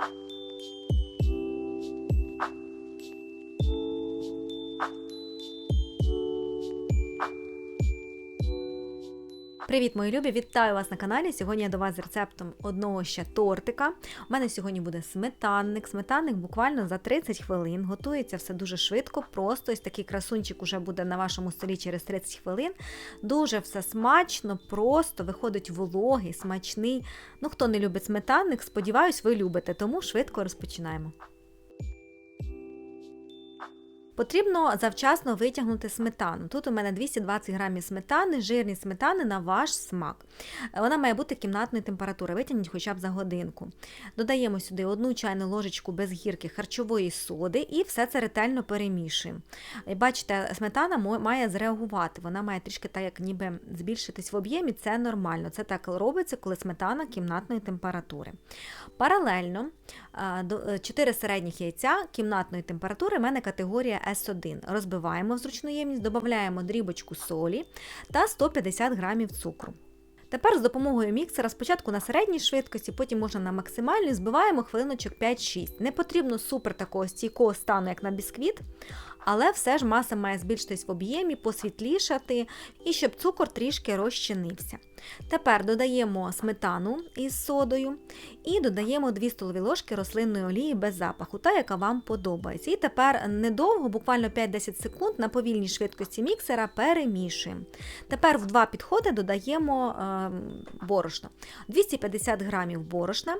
Thank you. Привіт, мої любі! Вітаю вас на каналі. Сьогодні я до вас з рецептом одного ще тортика. У мене сьогодні буде сметанник. Сметанник буквально за 30 хвилин. Готується все дуже швидко, просто ось такий красунчик уже буде на вашому столі через 30 хвилин. Дуже все смачно, просто виходить вологий, смачний. Ну, хто не любить сметанник, сподіваюсь, ви любите, тому швидко розпочинаємо. Потрібно завчасно витягнути сметану. Тут у мене 220 грамів сметани, жирні сметани на ваш смак. Вона має бути кімнатної температури, витягніть хоча б за годинку. Додаємо сюди одну чайну ложечку без гірки харчової соди і все це ретельно перемішуємо. Бачите, сметана має зреагувати, вона має трішки так, як ніби збільшитись в об'ємі, це нормально. Це так робиться, коли сметана кімнатної температури. Паралельно 4 середніх яйця кімнатної температури в мене категорія С1. Розбиваємо в зручну ємність, додаємо дрібочку солі та 150 грамів цукру. Тепер з допомогою міксера спочатку на середній швидкості, потім можна на максимальній, збиваємо хвилиночок 5-6. Не потрібно супер такого стійкого стану, як на бісквіт, але все ж маса має збільшитись в об'ємі, посвітлішати і щоб цукор трішки розчинився. Тепер додаємо сметану із содою і додаємо 2 столові ложки рослинної олії без запаху, та яка вам подобається. І тепер недовго, буквально 5-10 секунд на повільній швидкості міксера перемішуємо. Тепер в два підходи додаємо е, борошно. 250 грамів борошна,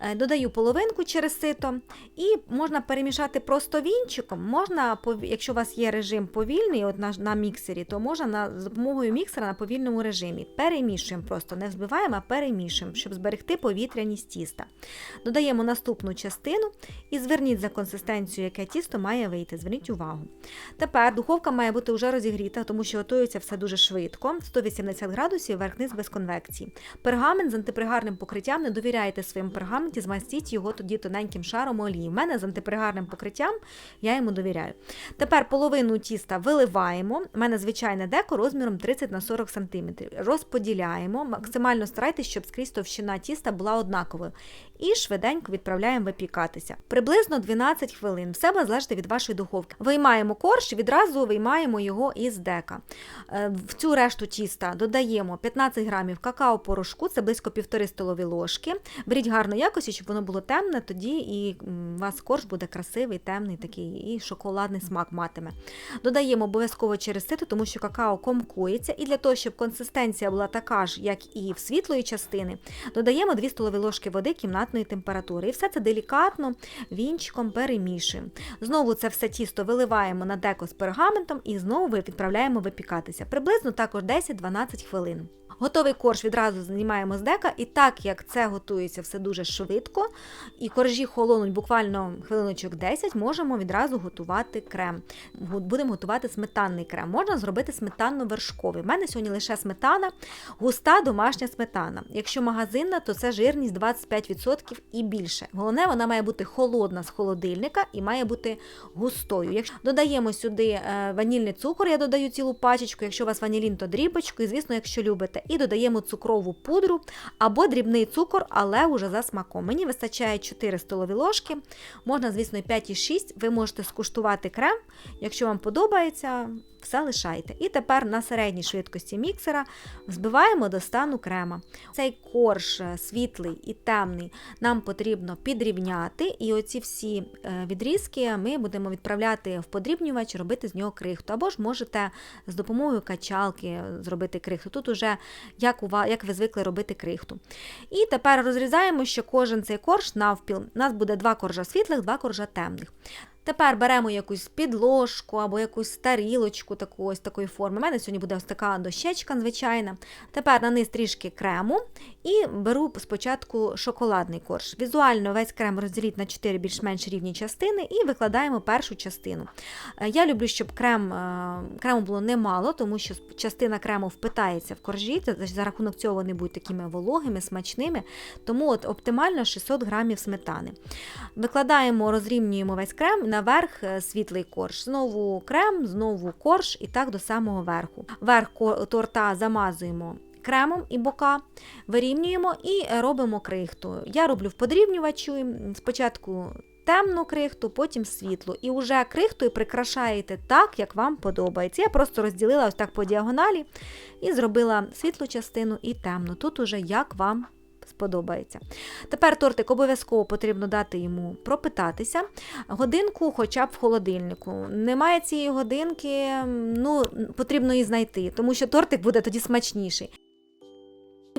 е, додаю половинку через сито, і можна перемішати просто вінчиком. Можна, якщо у вас є режим повільний от на, на міксері, то можна на, з допомогою міксера на повільному режимі перемішуємо, просто не взбиваємо, а перемішуємо, щоб зберегти повітряність тіста. Додаємо наступну частину і зверніть за консистенцію, яке тісто має вийти. Зверніть увагу. Тепер духовка має бути вже розігріта, тому що готується все дуже швидко, 180 градусів верх-низ без конвекції. Пергамент з антипригарним покриттям не довіряйте своєму пергаменті, змастіть його тоді тоненьким шаром олії. У мене з антипригарним покриттям я йому довіряю. Тепер половину тіста виливаємо. У мене звичайне деко розміром 30 на 40 см. Розподіляємо. Максимально старайтесь, щоб скрізь товщина тіста була однаковою. І швиденько відправляємо випікатися. Приблизно 12 хвилин. Все буде залежати від вашої духовки. Виймаємо корж, відразу виймаємо його із дека. Е, в цю решту тіста додаємо 15 грамів какао-порошку, це близько 1,5 столові ложки. Беріть гарну якості, щоб воно було темне, тоді і у вас корж буде красивий, темний такий, і шоколадний смак матиме. Додаємо обов'язково через сито, тому що какао комкується, і для того, щоб консистенція була така ж, як і в світлої частини, додаємо 2 столові ложки води кімнатної температури. І все це делікатно вінчиком перемішуємо. Знову це все тісто виливаємо на деко з пергаментом і знову відправляємо випікатися. Приблизно також 10-12 хвилин. Готовий корж відразу знімаємо з дека, і так як це готується все дуже швидко, і коржі холонуть буквально хвилиночок 10, можемо відразу готувати крем. Будемо готувати сметанний крем. Можна зробити сметанно-вершковий. У мене сьогодні лише сметана, густа домашня сметана. Якщо магазинна, то це жирність 25% і більше. Головне, вона має бути холодна з холодильника і має бути густою. Якщо додаємо сюди е, ванільний цукор, я додаю цілу пачечку, якщо у вас ванілін, то дрібочку, і звісно, якщо любите і додаємо цукрову пудру або дрібний цукор, але вже за смаком. Мені вистачає 4 столові ложки, можна, звісно, 5 і 6. Ви можете скуштувати крем, якщо вам подобається все лишайте. І тепер на середній швидкості міксера взбиваємо до стану крема. Цей корж е, світлий і темний нам потрібно підрівняти, і оці всі е, відрізки ми будемо відправляти в подрібнювач, робити з нього крихту. Або ж можете з допомогою качалки зробити крихту. Тут уже як, у вас, як ви звикли робити крихту. І тепер розрізаємо, що кожен цей корж навпіл. У нас буде два коржа світлих, два коржа темних. Тепер беремо якусь підложку або якусь тарілочку таку, ось такої форми. У мене сьогодні буде ось така дощечка звичайна. Тепер на низ трішки крему і беру спочатку шоколадний корж. Візуально весь крем розділіть на 4 більш-менш рівні частини і викладаємо першу частину. Е, я люблю, щоб крем, е, крему було немало, тому що частина крему впитається в коржі, за рахунок цього вони будуть такими вологими, смачними. Тому от оптимально 600 грамів сметани. Викладаємо, розрівнюємо весь крем наверх е, світлий корж. Знову крем, знову корж і так до самого верху. Верх торта замазуємо кремом і бока, вирівнюємо і робимо крихту. Я роблю в подрівнювачу спочатку темну крихту, потім світлу. І вже крихтою прикрашаєте так, як вам подобається. Я просто розділила ось так по діагоналі і зробила світлу частину і темну. Тут уже як вам сподобається. Тепер тортик обов'язково потрібно дати йому пропитатися. Годинку хоча б в холодильнику. Немає цієї годинки, ну, потрібно її знайти, тому що тортик буде тоді смачніший.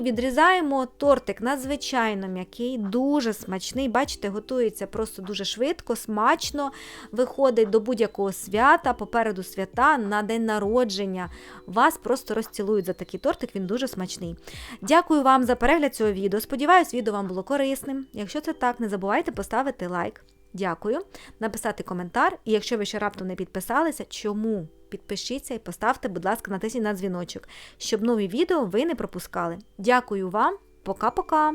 Відрізаємо тортик надзвичайно м'який, дуже смачний. Бачите, готується просто дуже швидко, смачно, виходить до будь-якого свята, попереду свята, на день народження. Вас просто розцілують за такий тортик, він дуже смачний. Дякую вам за перегляд цього відео. Сподіваюсь, відео вам було корисним. Якщо це так, не забувайте поставити лайк. Дякую, написати коментар. І якщо ви ще раптом не підписалися, чому? Підпишіться і поставте, будь ласка, натисніть на дзвіночок, щоб нові відео ви не пропускали. Дякую вам, пока-пока!